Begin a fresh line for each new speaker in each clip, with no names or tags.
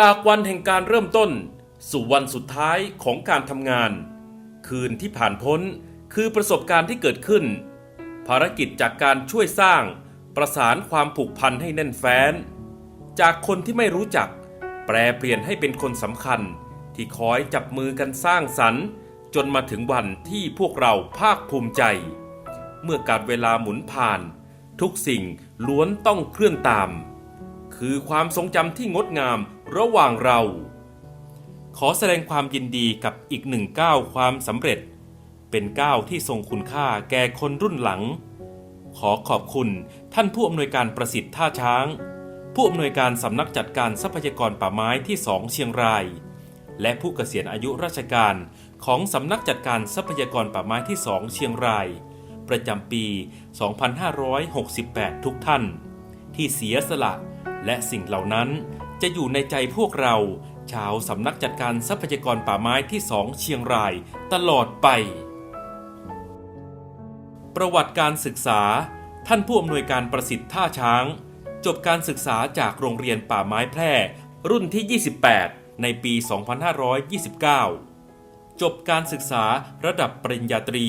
จากวันแห่งการเริ่มต้น สู่วันสุดท้ายของการทำงาน คืนที่ผ่านพ้นคือประสบการณ์ที่เกิดขึ้น ภารกิจจากการช่วยสร้าง ประสานความผูกพันให้แน่นแฟ้น จากคนที่ไม่รู้จัก แปลเปลี่ยนให้เป็นคนสำคัญ ที่คอยจับมือกันสร้างสรรค์ จนมาถึงวันที่พวกเราภาคภูมิใจ เมื่อการเวลาหมุนผ่าน ทุกสิ่งล้วนต้องเคลื่อนตาม คือความทรงจำที่งดงาม ระหว่างเรา ขอแสดงความยินดีกับอีกหนึ่งก้าวความสำเร็จ เป็นก้าวที่ทรงคุณค่าแก่คนรุ่นหลัง ขอขอบคุณท่านผู้อำนวยการประสิทธิ์ท่าช้าง ผู้อำนวยการสำนักจัดการทรัพยากรป่าไม้ที่2เชียงราย และผู้เกษียณอายุราชการของสำนักจัดการทรัพยากรป่าไม้ที่2เชียงราย ประจำปี 2568 ทุกท่าน ที่เสียสละและสิ่งเหล่านั้น จะอยู่ในใจพวกเรา ชาวสำนักจัดการทรัพยากรป่าไม้ที่2เชียงรายตลอดไป ประวัติการศึกษา ท่านผู้อำนวยการประสิทธิ์ท่าช้าง จบการศึกษาจากโรงเรียนป่าไม้แพร่ รุ่นที่ 28 ในปี 2529 จบการศึกษาระดับปริญญาตรี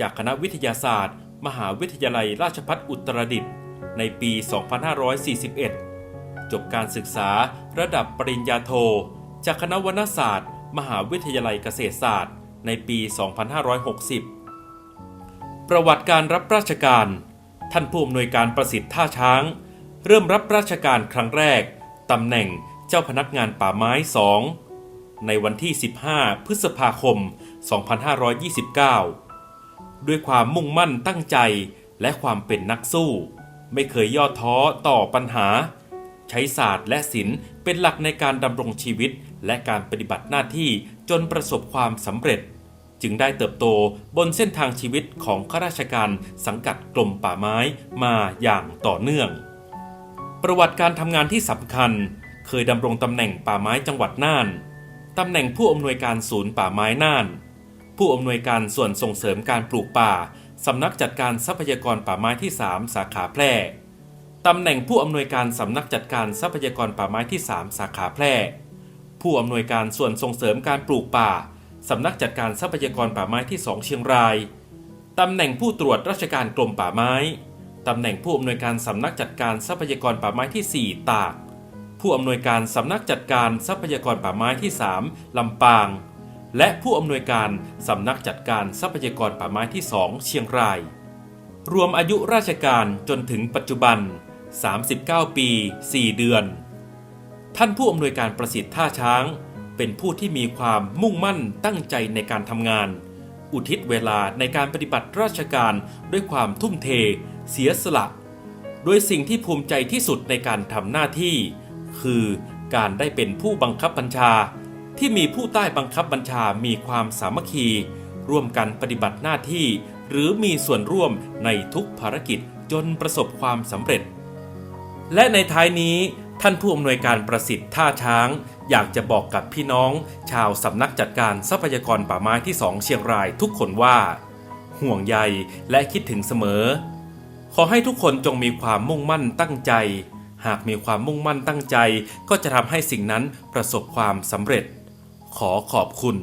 จากคณะวิทยาศาสตร์ มหาวิทยาลัยราชภัฏอุตรดิตถ์ในปี 2541 จบการศึกษาระดับปริญญาโท จากคณะวรรณศาสตร์ มหาวิทยาลัยเกษตรศาสตร์ ในปี 2560 ประวัติการรับราชการ ท่านผู้อำนวยการประสิทธิ์ท่าช้าง เริ่มรับราชการครั้งแรกตำแหน่งเจ้าพนักงานป่าไม้สองในวันที่ 15 พฤษภาคม 2529 ด้วยความมุ่งมั่นตั้งใจและความเป็นนักสู้ ไม่เคยย่อท้อต่อปัญหา ใช้ศาสตร์และศิลป์เป็นหลักในการดำรงชีวิต และการปฏิบัติหน้าที่จนประสบความสำเร็จ จึงได้เติบโตบนเส้นทางชีวิตของข้าราชการสังกัดกรมป่าไม้มาอย่างต่อเนื่อง ประวัติการทำงานที่สำคัญ เคยดำรงตำแหน่งป่าไม้จังหวัดน่านตำแหน่งผู้อำนวยการศูนย์ป่าไม้น่าน ผู้อำนวยการส่วนส่งเสริมการปลูกป่าสำนักจัดการทรัพยากรป่าไม้ที่ 3 สาขาแพร่ ตำแหน่งผู้อำนวยการสำนักจัดการทรัพยากรป่าไม้ที่ 3 สาขาแพร่ ผู้อำนวยการส่วนส่งเสริมการปลูกป่าสำนักจัดการทรัพยากรป่าไม้ที่ 2 เชียงราย ตำแหน่งผู้ตรวจราชการกรมป่าไม้ ตำแหน่งผู้อำนวยการสำนักจัดการทรัพยากรป่าไม้ที่ 4 ตาก ผู้อำนวยการสำนักจัดการทรัพยากรป่าไม้ที่ 3 ลำปาง และผู้อำนวยการสำนักจัดการทรัพยากรป่าไม้ที่ 2 เชียงราย รวมอายุราชการจนถึงปัจจุบัน 39 ปี 4 เดือน ท่านผู้อำนวยการประสิทธิ์ท่าช้าง เป็นผู้ที่มีความมุ่งมั่นตั้งใจในการทำงาน อุทิศเวลาในการปฏิบัติราชการด้วยความทุ่มเท เสียสละโดยสิ่งที่ภูมิใจที่สุดในการทำหน้าที่ คือการได้เป็นผู้บังคับบัญชา ที่มีผู้ใต้บังคับบัญชามีความสามัคคี ร่วมกันปฏิบัติหน้าที่ หรือมีส่วนร่วมในทุกภารกิจจนประสบความสำเร็จ และในท้ายนี้ท่านผู้อำนวยการประสิทธิ์ท่าช้าง อยากจะบอกกับพี่น้อง ชาวสำนักจัดการทรัพยากรป่าไม้ที่2เชียงรายทุกคนว่า ห่วงใยและคิดถึงเสมอ ขอให้ทุกคนจงมีความมุ่งมั่นตั้งใจ หากมีความมุ่งมั่นตั้งใจ ก็จะทำให้สิ่งนั้นประสบความสำเร็จ ขอขอบคุณ